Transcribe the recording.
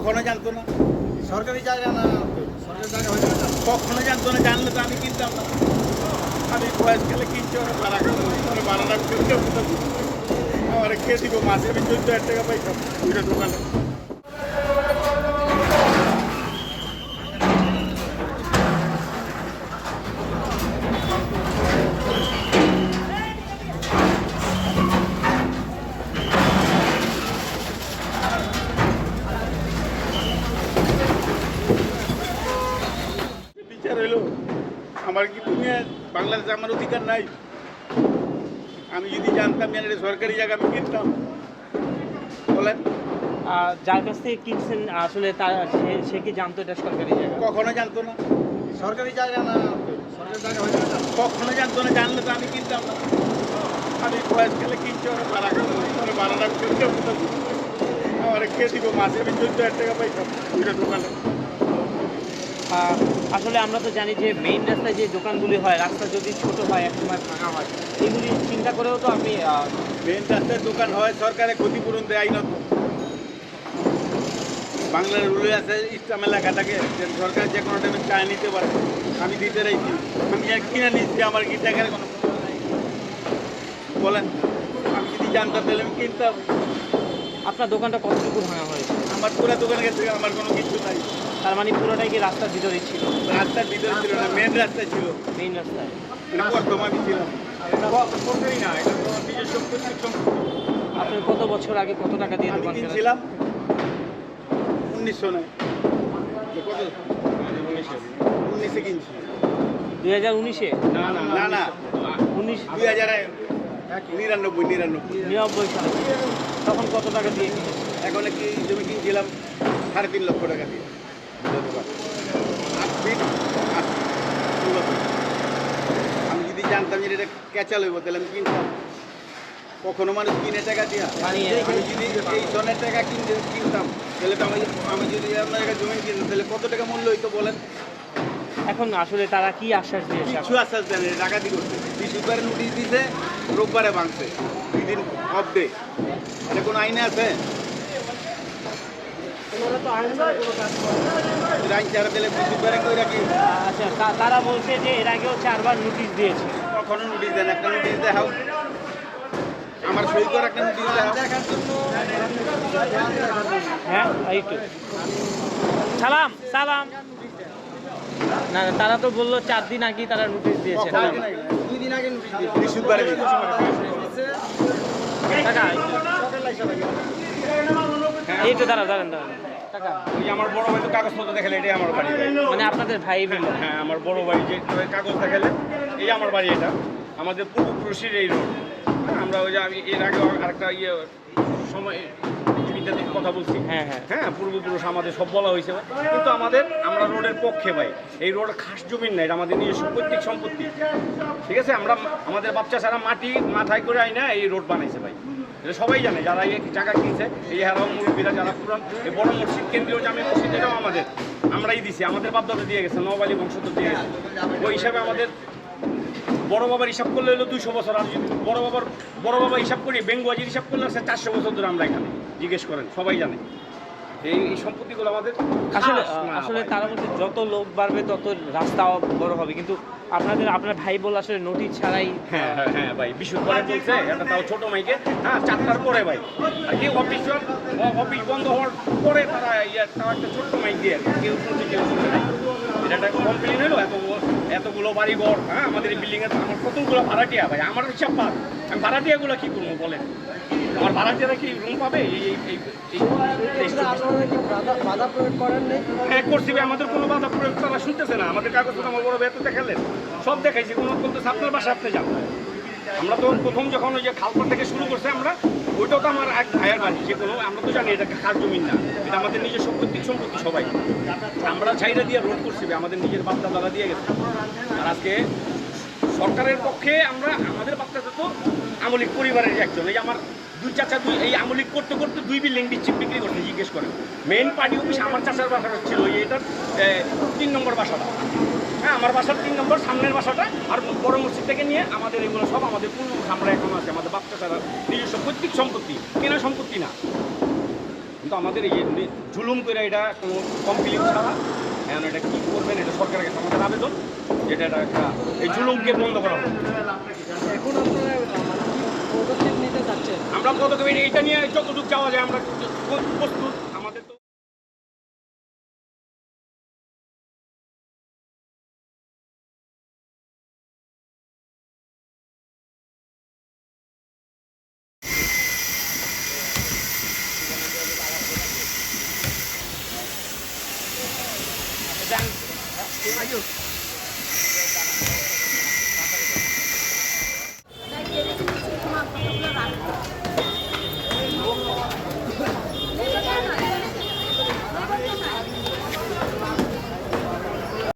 কখনো জানতো না। সরকারি জায়গা না কখনো জানতো না, জানলে তো আমি কিনতাম না। আমি বয়স কিনছি, ওরা ভাড়া করে ওরা ভাড়াটা খেয়ে দিব, মাসে আমি চোদ্দ হাজার টাকা পাইতাম দোকানে। বিচার হইল আমার কি তুমি বাংলাদেশে আমার অধিকার নাই? আমি যদি জানতাম যে সরকারি জায়গা আমি কিনতাম বলেন। যার কাছ থেকে কিনছেন আসলে তার সে- সে কি জানতো এটা সরকারি জায়গা? কখনো জানতো না। সরকারি জায়গা না সরকারি জায়গা হয়ে কখনো জানতো না জানলে তো আমি কিনতাম না। আমি বয়সকালে কিনছি ওরা ভাড়া করে ওরা ভাড়াটা আমার খেয়ে দিব মাসে আমি চোদ্দ হাজার টাকা পাইতাম। দুইটা দোকানে। আসলে আমরা তো জানি যে মেইন রাস্তায় যে দোকানগুলি হয় রাস্তা যদি ছোট হয় এক সময় ভাঙা হয় এগুলি চিন্তা করেও তো আপনি মেন রাস্তায় দোকান হয় সরকারে ক্ষতিপূরণ দেয় আইনত। বাংলার রুলে আছে ইসলাম এলাকাটাকে যে সরকার যে কোনো টাইমে চায় নিতে পারে। আমি দিতে রাখছি আমি আর কিনে নিচ্ছি আমার কি টাকার কোনো বলেন আমি যদি জানতাম তাহলে আমি কিনতাম। আপনার দোকানটা কতটুকু ভাঙা হয়েছে? আমার পুরো দোকানে গেছে আমার কোনো কিছু নাই। তার মানে পুরোটাই কি রাস্তার ভিতরে ছিল? রাস্তার ভিতরে ছিল না মেন রাস্তায় ছিল। মেইন রাস্তায়। মানে বর্তমানে সরকারি না এটা নিজস্ব আপনি কত বছর আগে কত টাকা দিয়ে দোকান কেনা কিনছিলাম উনিশশো নয়। কত? উনিশে কিনছি। দুই হাজার উনিশে? না না না না উনিশ। দুই হাজার নিরানব্বই নিরানব্বই। নিরানব্বই সালে। তখন কত টাকা দিয়ে এখন কি জমি কিনছিলাম সাড়ে তিন লক্ষ টাকা দিয়ে। আমি যদি জানতাম যে এটা ক্যাচা লইব তাহলে আমি কিনতাম। কখনো মানুষ কিনে টাকা দিয়া। আমি যদি এই ধরনের টাকা কিনতে কিনতাম তাহলে তো আমি আমি যদি আপনার একটা জমি কিনতাম তাহলে কত টাকা মূল্য হইতো বলেন? এখন আসলে তারা কি আশ্বাস দিয়েছে? কিছু আশ্বাস দেন ডাকাতি করছে। বৃহস্পতিবারে নোটিশ দিছে রোববারে ভাঙছে। দুই দিন অফ ডে এটা কোনো আইনে আছে আইন ছাড়া দিলে বৃহস্পতিবারে কই রাখি আচ্ছা তারা বলছে যে এর আগেও চারবার নোটিশ দিয়েছে কখনো নোটিশ দেন একটা নোটিশ দেখাও আমার সই করা একটা নোটিশ হ্যাঁ এই তো সালাম সালাম না তারা তো বলল চার দিন আগেই তারা নোটিশ দিয়েছে? দুই আগে নোটিশ দিয়েছে এই তো দাঁড়া দাঁড়ান দাঁড়ান ওই আমার বড় ভাই তো কাগজপত্র দেখালে এটাই আমার বাড়ি। মানে আপনাদের ভাই হ্যাঁ আমার বড় ভাই যে কাগজ দেখালে এই আমার বাড়ি এটা। আমাদের পূর্বপুরুষের এই রোড আমরা ওই যে আমি এর আগে আরেকটা ইয়ে সময় টিভিতে কথা বলছি। হ্যাঁ হ্যাঁ। হ্যাঁ পূর্বপুরুষ আমাদের সব বলা হয়েছে। কিন্তু আমাদের আমরা রোডের পক্ষে ভাই। এই রোড খাস জমিন নাই এটা আমাদের নিজস্ব পৈতৃক সম্পত্তি। ঠিক আছে আমরা আমাদের বাচ্চা সারা মাটি মাথায় করে আই না এই রোড বানাইছে ভাই। এটা সবাই জানে যারা এই জায়গা কিনছে, এই হেরাও মুরব্বীরা যারা পুরান, এই বড় মসজিদ কেন্দ্রীয় জামে মসজিদ এটাও আমাদের, আমরাই দিছি, আমাদের বাপদাদা দিয়ে গেছে নবালি বংশধর দিয়ে গেছে। ওই হিসাবে আমাদের বড় বাবার হিসাব করলে হলো দুইশো বছর, আর যদি বড় বাবার, বড় বাবা হিসাব করি বেঙ্গুয়াজির হিসাব করলে চারশো বছর ধরে আমরা এখানে, জিজ্ঞেস করেন, সবাই জানে। এই সম্পত্তিগুলো আমাদের আসলে আসলে। তারা বলছে যত লোক বাড়বে তত রাস্তাও বড় হবে। কিন্তু আপনাদের আপনার ভাই বল আসলে নোটিশ ছাড়াই হ্যাঁ হ্যাঁ হ্যাঁ ভাই বিশুদ্ধবারে বলছে। এটা তাও ছোট মাইকে। হ্যাঁ চারটার পরে ভাই। আর কি অফিস অফিস বন্ধ হওয়ার পরে তারা ইয়ে তাও একটা ছোট্ট মাইক দিয়ে কেউ শুনছে কেউ শুনছে এটা একটা কমপ্লেন হলো এত এতগুলো বাড়ি ঘর হ্যাঁ আমাদের এই বিল্ডিং এর আমার কতগুলো ভাড়াটিয়া ভাই। আমার হিসাব পার আমি ভাড়াটিয়াগুলো কি করব বলেন? আমার ভাড়াটিয়ারা কি রুম পাবে? এই এই এই হ্যাঁ করছি আমার তো প্রথম যখন ওই যে খালপার থেকে শুরু করছে আমরা, ওইটাও তো আমার এক ভাইয়ের বাড়ি, যে কোনো, আমরা তো জানি এটা খাস জমিন না। এটা আমাদের নিজস্ব পৈতৃক সম্পত্তি সবাই। আমরা ছাইরা দিয়ে রোড করছি আমাদের নিজের বাপ্তা দাদা দিয়ে গেছে। আর আজকে সরকারের পক্ষে আমরা, আমাদের বাচ্চাটা তো আমলিক পরিবারের একজন। এই আমার দুই চাচা, দুই, এই আমলিক করতে করতে দুই বিল্ডিং বিচ্ছিপ বিক্রি করতে জিজ্ঞেস করে। মেইন পার্টি অফিস আমার চাচার বাসাটা ছিল এটার তিন নম্বর বাসাটা। হ্যাঁ আমার বাসার তিন নম্বর, সামনের বাসাটা, আর বড় মসজিদ থেকে নিয়ে আমাদের এগুলো সব আমাদের পূর্ণ আমরা এখন আছে, আমাদের বাচ্চা ছাড়া নিজস্ব পৈতৃক সম্পত্তি, কেনা সম্পত্তি না। কিন্তু আমাদের এই যে জুলুম করে এটা কোনো কমপ্লিট ছাড়া, এখন এটা কী করবেন, এটা সরকারের কাছে আমাদের আবেদন, যেটা এটা একটা এই জুলুমকে বন্ধ করা হবে এখন আপনারা মানে পদক্ষেপ নিতে চাচ্ছেন আমরা পদক্ষেপ এটা নিয়ে যতটুকু যাওয়া যায় আমরা প্রস্তুত আমাদের তো